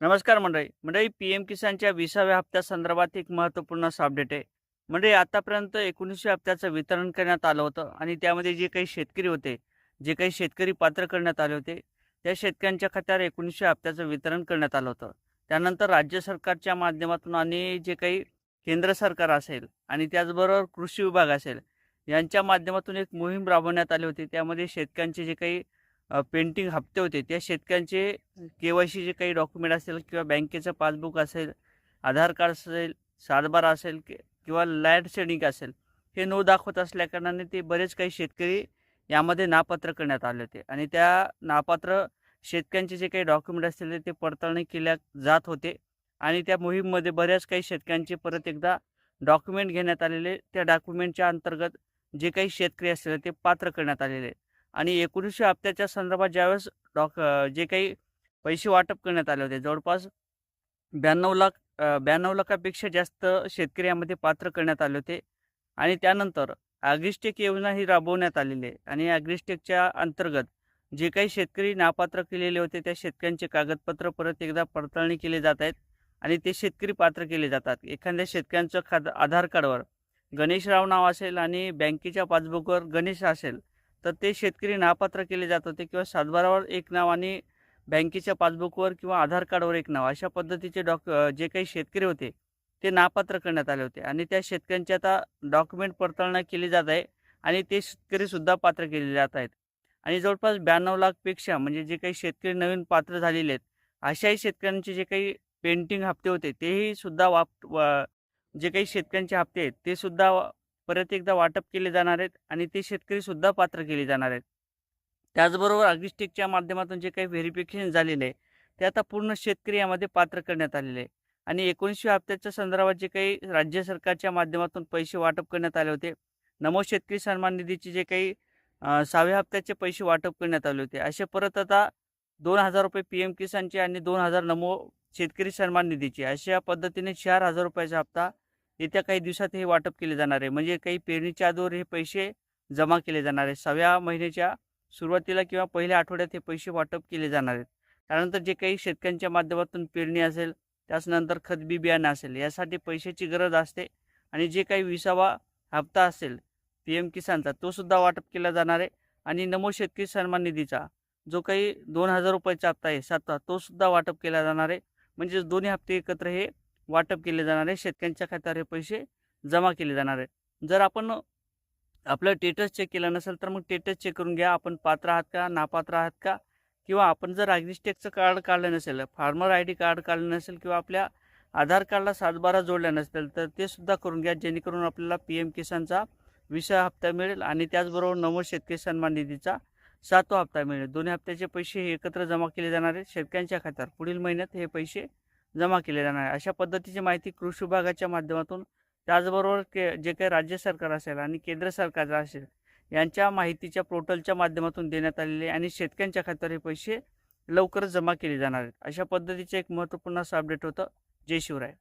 नमस्कार मंडळी. मंडळी पी एम किसानच्या विसाव्या हप्त्यासंदर्भात एक महत्त्वपूर्ण असं अपडेट आहे. मंडळी आतापर्यंत एकोणीसव्या हप्त्याचं वितरण करण्यात आलं होतं आणि त्यामध्ये जे काही शेतकरी होते जे काही शेतकरी पात्र करण्यात आले होते त्या शेतकऱ्यांच्या खात्यावर एकोणीसशे हप्त्याचं वितरण करण्यात आलं होतं. त्यानंतर राज्य सरकारच्या माध्यमातून आणि जे काही केंद्र सरकार असेल आणि त्याचबरोबर कृषी विभाग असेल यांच्या माध्यमातून एक मोहीम राबवण्यात आली होती. त्यामध्ये शेतकऱ्यांचे जे काही पेंटिंग हप्ते होते. त्या शेतकऱ्यांचे के वाय सी जे काही डॉक्युमेंट असेल किंवा बँकेचं पासबुक असेल आधार कार्ड असेल सातबारा असेल कि- किंवा लँड सेडिंग असेल हे न दाखवत असल्याकारणाने ते बरेच काही शेतकरी यामध्ये नापात्र करण्यात आले होते. आणि त्या नापात्र शेतकऱ्यांचे जे काही डॉक्युमेंट असतील ते पडताळणी केल्या जात होते. आणि त्या मोहीममध्ये बऱ्याच काही शेतकऱ्यांचे परत एकदा डॉक्युमेंट घेण्यात आलेले त्या डॉक्युमेंटच्या अंतर्गत जे काही शेतकरी असतील ते पात्र करण्यात आलेले. आणि एकोणीसशे हप्त्याच्या संदर्भात ज्यावेळेस डॉक जे काही पैसे वाटप करण्यात आले होते जवळपास ब्याण्णव लाख ब्याण्णव लाखापेक्षा जास्त शेतकरी यामध्ये पात्र करण्यात आले होते. आणि त्यानंतर ॲग्रिस्टेक योजना ही राबवण्यात आलेली आहे. आणि ॲग्रिस्टेकच्या अंतर्गत जे काही शेतकरी नापात्र केलेले होते त्या शेतकऱ्यांचे कागदपत्र परत एकदा पडताळणी केले जात आहेत आणि ते शेतकरी पात्र केले जातात. एखाद्या शेतकऱ्यांचं खाद आधार कार्डवर गणेशराव नाव असेल आणि बँकेच्या पासबुकवर गणेश असेल तर ते शेतकरी नापात्र केले जात होते किंवा सातबारावर एक नाव आणि बँकेच्या पासबुकवर किंवा आधार कार्डवर एक नाव अशा पद्धतीचे डॉक जे काही शेतकरी होते ते नापात्र करण्यात आले होते. आणि त्या शेतकऱ्यांची आता डॉक्युमेंट पडताळणी केली जात आहे आणि ते शेतकरीसुद्धा पात्र केले जात आहेत. आणि जवळपास ब्याण्णव लाखपेक्षा म्हणजे जे काही शेतकरी नवीन पात्र झालेले आहेत अशाही शेतकऱ्यांचे जे काही पेंटिंग हप्ते होते तेही सुद्धा वाप वा- जे काही शेतकऱ्यांचे हप्ते आहेत ते सुद्धा परत एकदा वाटप केले जाणार आहेत आणि ते शेतकरीसुद्धा पात्र केले जाणार आहेत. त्याचबरोबर अग्निस्टिकच्या माध्यमातून जे काही व्हेरिफिकेशन झालेले आहे ते आता पूर्ण शेतकरी यामध्ये पात्र करण्यात आलेले आहे. आणि एकोणीसव्या हप्त्याच्या संदर्भात जे काही राज्य सरकारच्या माध्यमातून पैसे वाटप करण्यात आले होते नमो शेतकरी सन्मान निधीचे जे काही सहाव्या हप्त्याचे पैसे वाटप करण्यात आले होते असे परत आता दोन हजार रुपये पी एम किसानचे आणि दोन हजार नमो शेतकरी सन्मान निधीचे अशा पद्धतीने चार हजार रुपयाचा हप्ता येत्या काही दिवसात हे वाटप केले जाणार आहे. म्हणजे काही पेरणीच्या आधीवर हे पैसे जमा केले जाणार आहे सहाव्या महिन्याच्या सुरुवातीला किंवा पहिल्या आठवड्यात हे पैसे वाटप केले जाणार आहेत. त्यानंतर जे काही शेतकऱ्यांच्या माध्यमातून पेरणी असेल त्याचनंतर खत बी बियाणं असेल यासाठी पैशाची गरज असते. आणि जे काही विसावा हप्ता असेल पी एम किसानचा तो सुद्धा वाटप केला जाणार आहे. आणि नमो शेतकरी सन्मान निधीचा जो काही दोन हजार रुपयाचा हप्ता आहे सातवा तो सुद्धा वाटप केला जाणार आहे. म्हणजेच दोन्ही हप्ते एकत्र हे वाटप केले जाणार आहे शेतकऱ्यांच्या खात्यावर हे पैसे जमा केले जाणार आहे. जर आपण आपलं टेटस चेक केलं नसेल तर मग टेटस चेक करून घ्या आपण पात्र आहात का नापात्र आहात का? किंवा आपण जर ॲग्रिस्टेकचं कार्ड काढलं नसेल फार्मर आय डी कार्ड काढलं नसेल किंवा आपल्या आधार कार्डला सातबारा जोडल्या नसेल तर ते सुद्धा करून घ्या जेणेकरून आपल्याला पी एम किसानचा विसा हप्ता मिळेल आणि त्याचबरोबर नमो शेतकरी सन्मान निधीचा सातवा हप्ता मिळेल. दोन्ही हप्त्याचे पैसे हे एकत्र जमा केले जाणार आहेत शेतकऱ्यांच्या खात्यावर. पुढील महिन्यात हे पैसे जमा केले जाणार. आहे अशा पद्धतीची माहिती कृषी विभागाच्या माध्यमातून त्याचबरोबर के जे काही राज्य सरकार असेल आणि केंद्र सरकार असेल यांच्या माहितीच्या पोर्टलच्या माध्यमातून देण्यात आलेले आणि शेतकऱ्यांच्या खात्यावर हे पैसे लवकरच जमा केले जाणार आहेत. अशा पद्धतीचे एक महत्त्वपूर्ण असं अपडेट होतं. जय शिवराय.